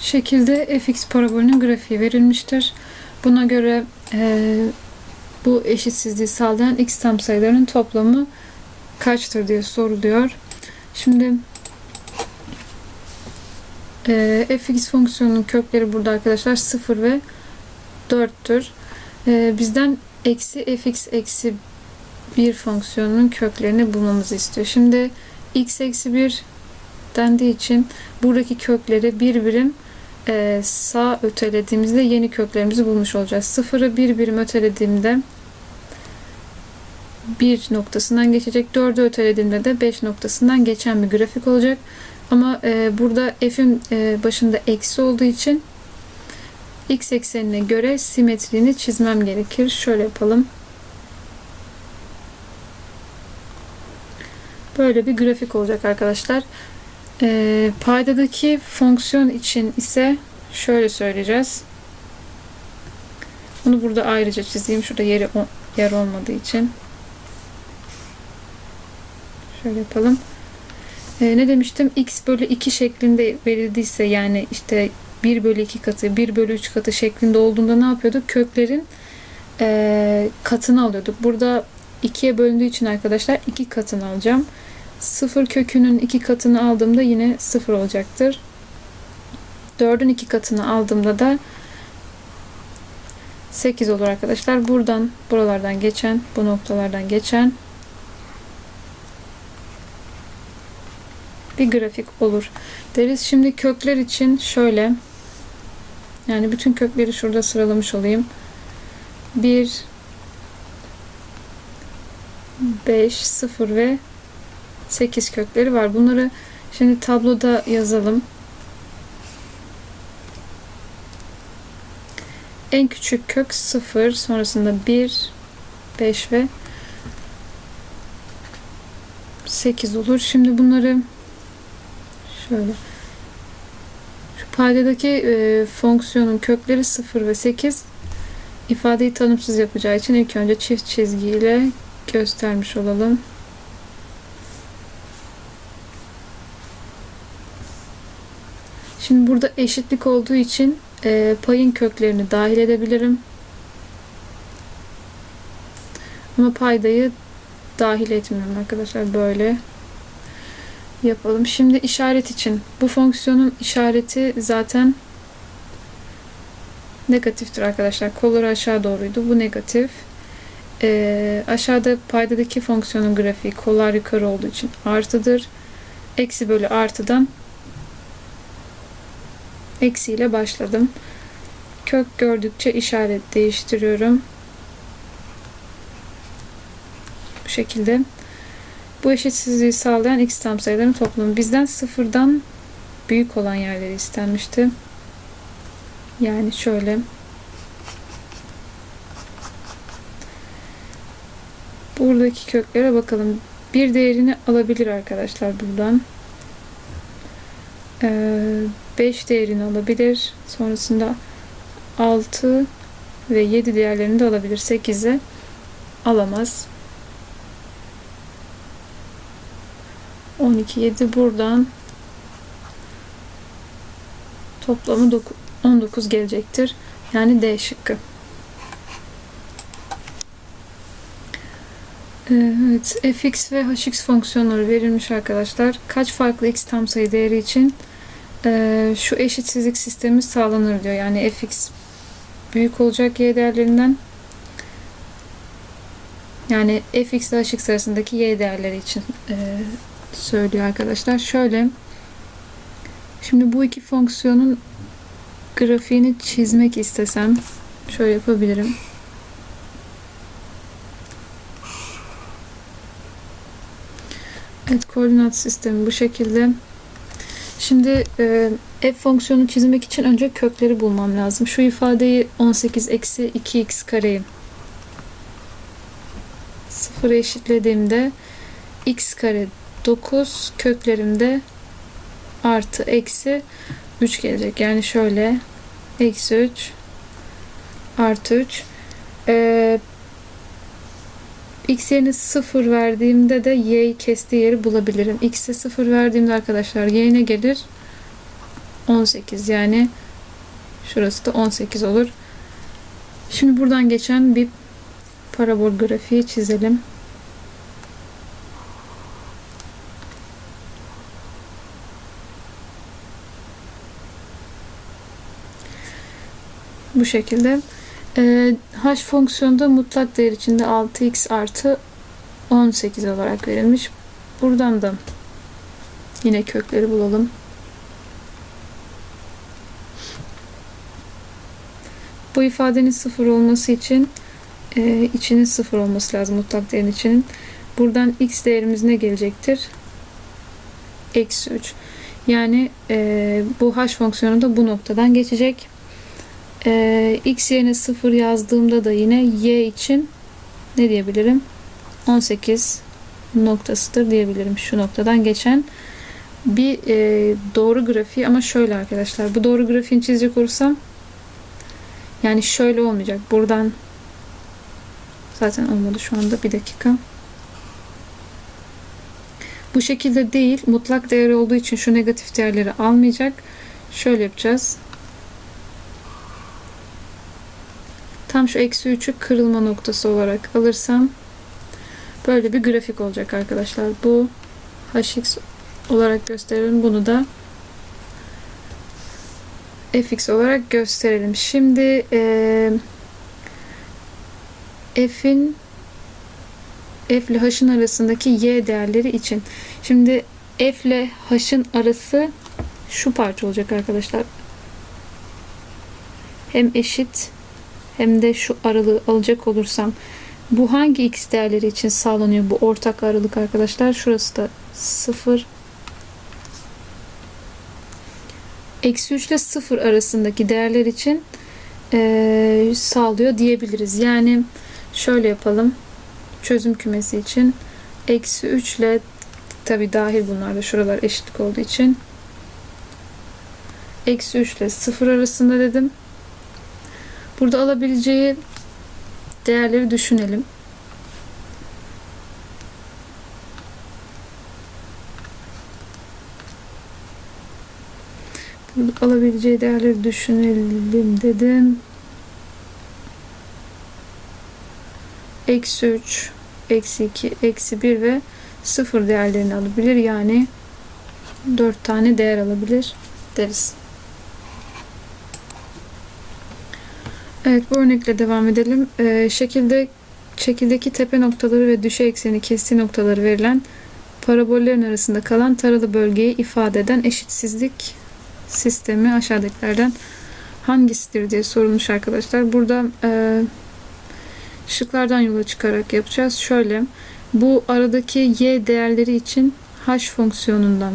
şekilde fx parabolünün grafiği verilmiştir. Buna göre e, bu eşitsizliği sağlayan x tam sayılarının toplamı kaçtır diye soruluyor. Şimdi e, fx fonksiyonunun kökleri burada arkadaşlar 0 ve 4'tür. E, bizden eksi fx eksi 1 fonksiyonunun köklerini bulmamızı istiyor. Şimdi x eksi 1 dendiği için buradaki kökleri bir birim e, sağ ötelediğimizde yeni köklerimizi bulmuş olacağız. Sıfırı bir birim ötelediğimde 1 noktasından geçecek. 4'ü ötelediğimde de 5 noktasından geçen bir grafik olacak. Ama e, burada f'in e, başında eksi olduğu için x eksenine göre simetriğini çizmem gerekir. Şöyle yapalım. Böyle bir grafik olacak arkadaşlar. E, paydadaki fonksiyon için ise şöyle söyleyeceğiz. Bunu burada ayrıca çizeyim. Şurada yeri yer olmadığı için. Şöyle yapalım. E, ne demiştim? x bölü 2 şeklinde verildiyse yani işte 1 bölü 2 katı, 1 bölü 3 katı şeklinde olduğunda ne yapıyorduk? Köklerin e, katını alıyorduk. Burada 2'ye bölündüğü için arkadaşlar 2 katını alacağım. 0 kökünün 2 katını aldığımda yine 0 olacaktır. 4'ün 2 katını aldığımda da 8 olur arkadaşlar. Buradan buralardan geçen, bu noktalardan geçen bir grafik olur deriz. Şimdi kökler için şöyle yani bütün kökleri şurada sıralamış olayım. 1 5 0 ve 8 kökleri var. Bunları şimdi tabloda yazalım. En küçük kök 0, sonrasında 1, 5 ve 8 olur. Şimdi bunları şöyle şu paydadaki e, fonksiyonun kökleri 0 ve 8 ifadeyi tanımsız yapacağı için ilk önce çift çizgiyle göstermiş olalım. Şimdi burada eşitlik olduğu için e, payın köklerini dahil edebilirim. Ama paydayı dahil etmiyorum arkadaşlar. Böyle yapalım. Şimdi işaret için. Bu fonksiyonun işareti zaten negatiftir arkadaşlar. Kolları aşağı doğruydu. Bu negatif. Ee, aşağıda paydadaki fonksiyonun grafiği kollar yukarı olduğu için artıdır. Eksi bölü artıdan eksiyle başladım. Kök gördükçe işaret değiştiriyorum. Bu şekilde. Bu eşitsizliği sağlayan x tam sayıların toplamı. Bizden sıfırdan büyük olan yerleri istenmişti. Yani şöyle. Buradaki köklere bakalım. Bir değerini alabilir arkadaşlar buradan. Ee, 5 değerini alabilir. Sonrasında 6 ve 7 değerlerini de alabilir. 8'i alamaz. 12, 7 buradan toplamı 19 gelecektir. Yani D şıkkı. Evet, fx ve hx fonksiyonları verilmiş arkadaşlar. Kaç farklı x tam sayı değeri için e, şu eşitsizlik sistemi sağlanır diyor. Yani fx büyük olacak y değerlerinden yani fx ile hx arasındaki y değerleri için e, söylüyor arkadaşlar. Şöyle şimdi bu iki fonksiyonun grafiğini çizmek istesem şöyle yapabilirim. Evet koordinat sistemi bu şekilde. Şimdi e, f fonksiyonu çizmek için önce kökleri bulmam lazım. Şu ifadeyi 18 eksi 2x kareyi sıfıra eşitlediğimde x kare 9 köklerimde artı eksi 3 gelecek. Yani şöyle eksi 3 artı 3 ee, x yerine 0 verdiğimde de y'yi kestiği yeri bulabilirim. x'e 0 verdiğimde arkadaşlar y ne gelir? 18 yani şurası da 18 olur. Şimdi buradan geçen bir parabol grafiği çizelim. Bu şekilde. Ee, h fonksiyonda mutlak değer içinde 6x artı 18 olarak verilmiş. Buradan da yine kökleri bulalım. Bu ifadenin sıfır olması için e, içinin sıfır olması lazım mutlak değerin içinin. Buradan x değerimiz ne gelecektir? Eksi 3. Yani e, bu h fonksiyonu da bu noktadan geçecek. E, x yerine 0 yazdığımda da yine y için ne diyebilirim? 18 noktasıdır diyebilirim. Şu noktadan geçen bir e, doğru grafiği ama şöyle arkadaşlar. Bu doğru grafiğini çizecek olursam yani şöyle olmayacak. Buradan zaten olmadı şu anda. Bir dakika. Bu şekilde değil. Mutlak değer olduğu için şu negatif değerleri almayacak. Şöyle yapacağız. Tam şu eksi 3'ü kırılma noktası olarak alırsam böyle bir grafik olacak arkadaşlar. Bu hx olarak gösterelim. Bunu da fx olarak gösterelim. Şimdi e, f'in f ile h'ın arasındaki y değerleri için. Şimdi f ile h'ın arası şu parça olacak arkadaşlar. Hem eşit hem de şu aralığı alacak olursam bu hangi x değerleri için sağlanıyor bu ortak aralık arkadaşlar? Şurası da 0 eksi 3 ile 0 arasındaki değerler için e, sağlıyor diyebiliriz. Yani şöyle yapalım. Çözüm kümesi için eksi 3 ile tabi dahil bunlar da şuralar eşitlik olduğu için eksi 3 ile 0 arasında dedim. Burada alabileceği değerleri düşünelim. Burada alabileceği değerleri düşünelim dedim. Eksi 3, eksi 2, eksi 1 ve 0 değerlerini alabilir. Yani 4 tane değer alabilir deriz. Evet bu örnekle devam edelim. Ee, şekilde şekildeki tepe noktaları ve düşey ekseni kestiği noktaları verilen parabollerin arasında kalan taralı bölgeyi ifade eden eşitsizlik sistemi aşağıdakilerden hangisidir diye sorulmuş arkadaşlar. Burada e, şıklardan yola çıkarak yapacağız. Şöyle bu aradaki y değerleri için h fonksiyonundan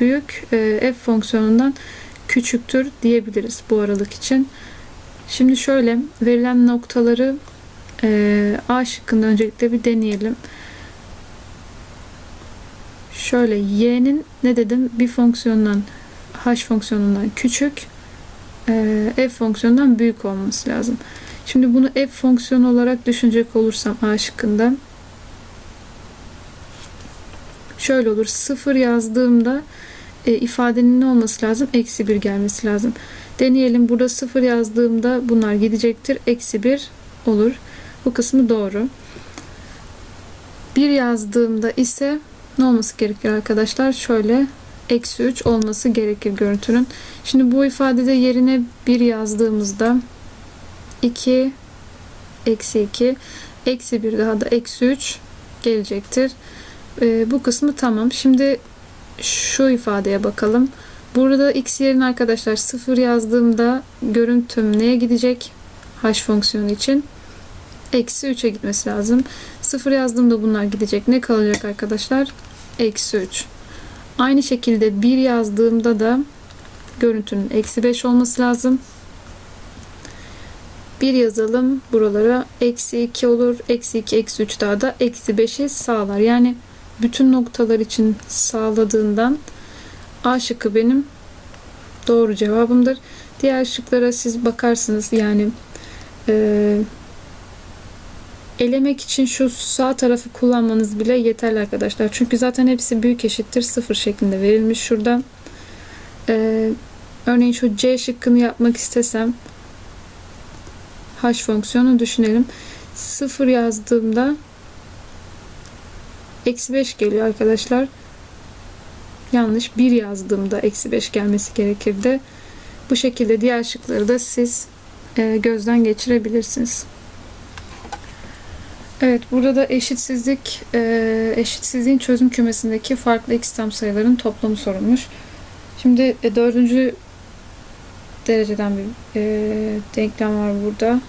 büyük, e, f fonksiyonundan küçüktür diyebiliriz bu aralık için. Şimdi şöyle verilen noktaları e, A şıkkında öncelikle bir deneyelim. Şöyle y'nin ne dedim bir fonksiyondan h fonksiyonundan küçük e, f fonksiyonundan büyük olması lazım. Şimdi bunu f fonksiyonu olarak düşünecek olursam A şıkkında şöyle olur. 0 yazdığımda e, ifadenin ne olması lazım? Eksi 1 gelmesi lazım. Deneyelim. Burada 0 yazdığımda bunlar gidecektir. Eksi 1 olur. Bu kısmı doğru. 1 yazdığımda ise ne olması gerekir arkadaşlar? Şöyle eksi 3 olması gerekir görüntünün. Şimdi bu ifadede yerine 1 yazdığımızda 2 eksi 2 eksi 1 daha da eksi 3 gelecektir. Ee, bu kısmı tamam. Şimdi şu ifadeye bakalım. Burada x yerine arkadaşlar 0 yazdığımda görüntüm neye gidecek? h fonksiyonu için. Eksi 3'e gitmesi lazım. 0 yazdığımda bunlar gidecek. Ne kalacak arkadaşlar? Eksi 3. Aynı şekilde 1 yazdığımda da görüntünün eksi 5 olması lazım. 1 yazalım buralara. Eksi 2 olur. Eksi 2, eksi 3 daha da eksi 5'i sağlar. Yani bütün noktalar için sağladığından A şıkkı benim doğru cevabımdır. Diğer şıklara siz bakarsınız. Yani e, elemek için şu sağ tarafı kullanmanız bile yeterli arkadaşlar. Çünkü zaten hepsi büyük eşittir sıfır şeklinde verilmiş şurada. E, Örneğin şu C şıkkını yapmak istesem H fonksiyonu düşünelim. 0 yazdığımda eksi 5 geliyor arkadaşlar. Yanlış 1 yazdığımda eksi 5 gelmesi gerekirdi. Bu şekilde diğer şıkları da siz e, gözden geçirebilirsiniz. Evet burada da eşitsizlik e, eşitsizliğin çözüm kümesindeki farklı x tam sayıların toplamı sorulmuş. Şimdi e, dördüncü dereceden bir denklem var burada.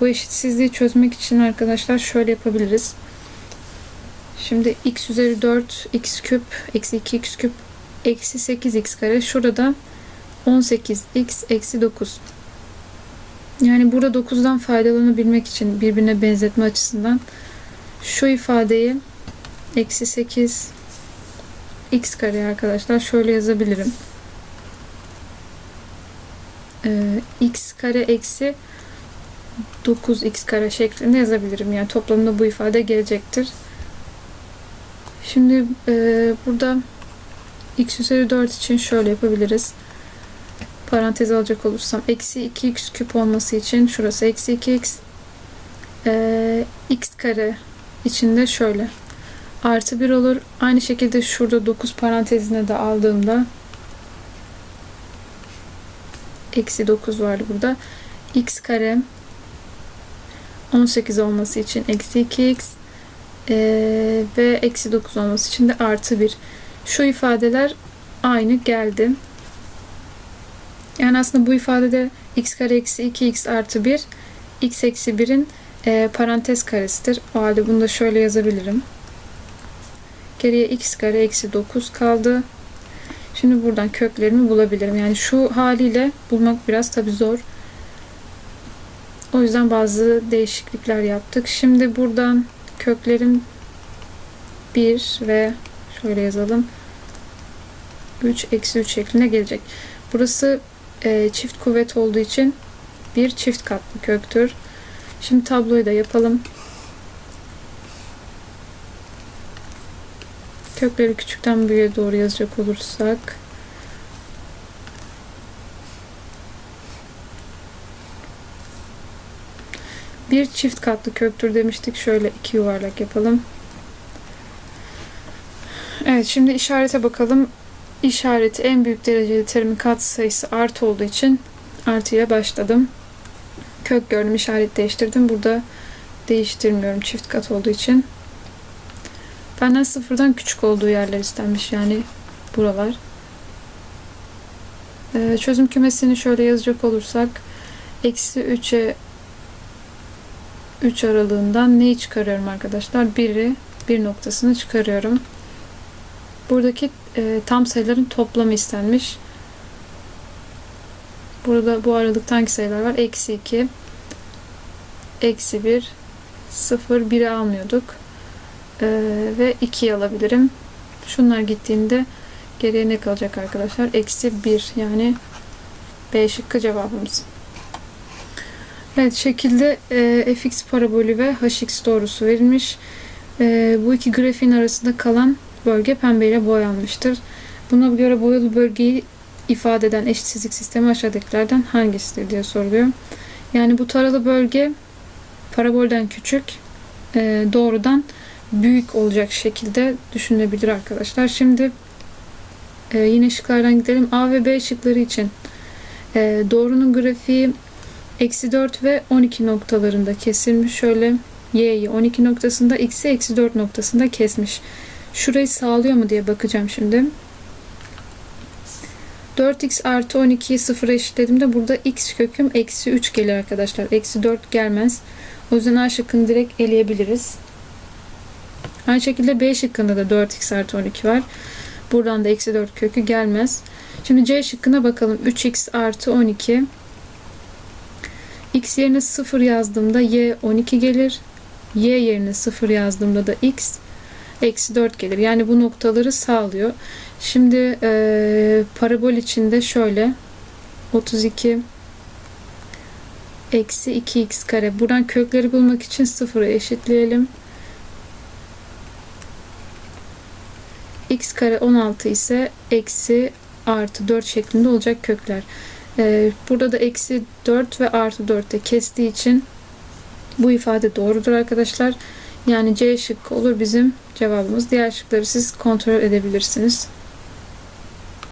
Bu eşitsizliği çözmek için arkadaşlar şöyle yapabiliriz. Şimdi x üzeri 4 x küp eksi 2 x küp eksi 8 x kare. Şurada 18 x eksi 9. Yani burada 9'dan faydalanabilmek için birbirine benzetme açısından şu ifadeyi eksi 8 x kare arkadaşlar şöyle yazabilirim. Ee, x kare eksi 9x kare şeklinde yazabilirim. Yani toplamda bu ifade gelecektir. Şimdi e, burada x üzeri 4 için şöyle yapabiliriz. Parantez alacak olursam eksi 2x küp olması için şurası eksi 2x e, x kare içinde şöyle artı 1 olur. Aynı şekilde şurada 9 parantezine de aldığımda eksi 9 var burada. x kare 18 olması için eksi 2x ee, ve eksi 9 olması için de artı 1. Şu ifadeler aynı geldi. Yani aslında bu ifadede x kare eksi 2x artı 1 x eksi 1'in e, parantez karesidir. O halde bunu da şöyle yazabilirim. Geriye x kare eksi 9 kaldı. Şimdi buradan köklerimi bulabilirim. Yani şu haliyle bulmak biraz tabi zor. O yüzden bazı değişiklikler yaptık. Şimdi buradan köklerim 1 ve şöyle yazalım 3 eksi 3 şeklinde gelecek. Burası e, çift kuvvet olduğu için bir çift katlı köktür. Şimdi tabloyu da yapalım. Kökleri küçükten büyüğe doğru yazacak olursak bir çift katlı köktür demiştik. Şöyle iki yuvarlak yapalım. Evet şimdi işarete bakalım. İşareti en büyük dereceli terimin katsayısı artı olduğu için artı ile başladım. Kök gördüm işaret değiştirdim. Burada değiştirmiyorum çift kat olduğu için. Benden sıfırdan küçük olduğu yerler istenmiş yani buralar. Ee, çözüm kümesini şöyle yazacak olursak eksi 3'e 3 aralığından neyi çıkarıyorum arkadaşlar? 1'i 1 noktasını çıkarıyorum. Buradaki e, tam sayıların toplamı istenmiş. Burada bu aralıkta hangi sayılar var? Eksi 2, eksi 1, 0, 1'i almıyorduk. E, ve 2'yi alabilirim. Şunlar gittiğinde geriye ne kalacak arkadaşlar? Eksi 1 yani B şıkkı cevabımız. Evet şekilde e, fx parabolü ve hx doğrusu verilmiş. E, bu iki grafiğin arasında kalan bölge pembeyle boyanmıştır. Buna göre boyalı bölgeyi ifade eden eşitsizlik sistemi aşağıdakilerden hangisidir diye soruluyor. Yani bu taralı bölge parabolden küçük, e, doğrudan büyük olacak şekilde düşünülebilir arkadaşlar. Şimdi e, yine şıklardan gidelim. A ve B şıkları için e, doğrunun grafiği eksi 4 ve 12 noktalarında kesilmiş. Şöyle y'yi 12 noktasında, x'i eksi 4 noktasında kesmiş. Şurayı sağlıyor mu diye bakacağım şimdi. 4x artı 12'yi sıfıra eşitlediğimde burada x köküm eksi 3 gelir arkadaşlar. Eksi 4 gelmez. O yüzden A şıkkını direkt eleyebiliriz. Aynı şekilde B şıkkında da 4x artı 12 var. Buradan da eksi 4 kökü gelmez. Şimdi C şıkkına bakalım. 3x artı 12. X yerine 0 yazdığımda y 12 gelir. Y yerine 0 yazdığımda da x eksi 4 gelir. Yani bu noktaları sağlıyor. Şimdi e, parabol içinde şöyle 32 eksi 2x kare. Buradan kökleri bulmak için 0'ı eşitleyelim. x kare 16 ise eksi artı 4 şeklinde olacak kökler. Ee, burada da eksi 4 ve artı 4 de kestiği için bu ifade doğrudur arkadaşlar. Yani C şıkkı olur bizim cevabımız. Diğer şıkları siz kontrol edebilirsiniz.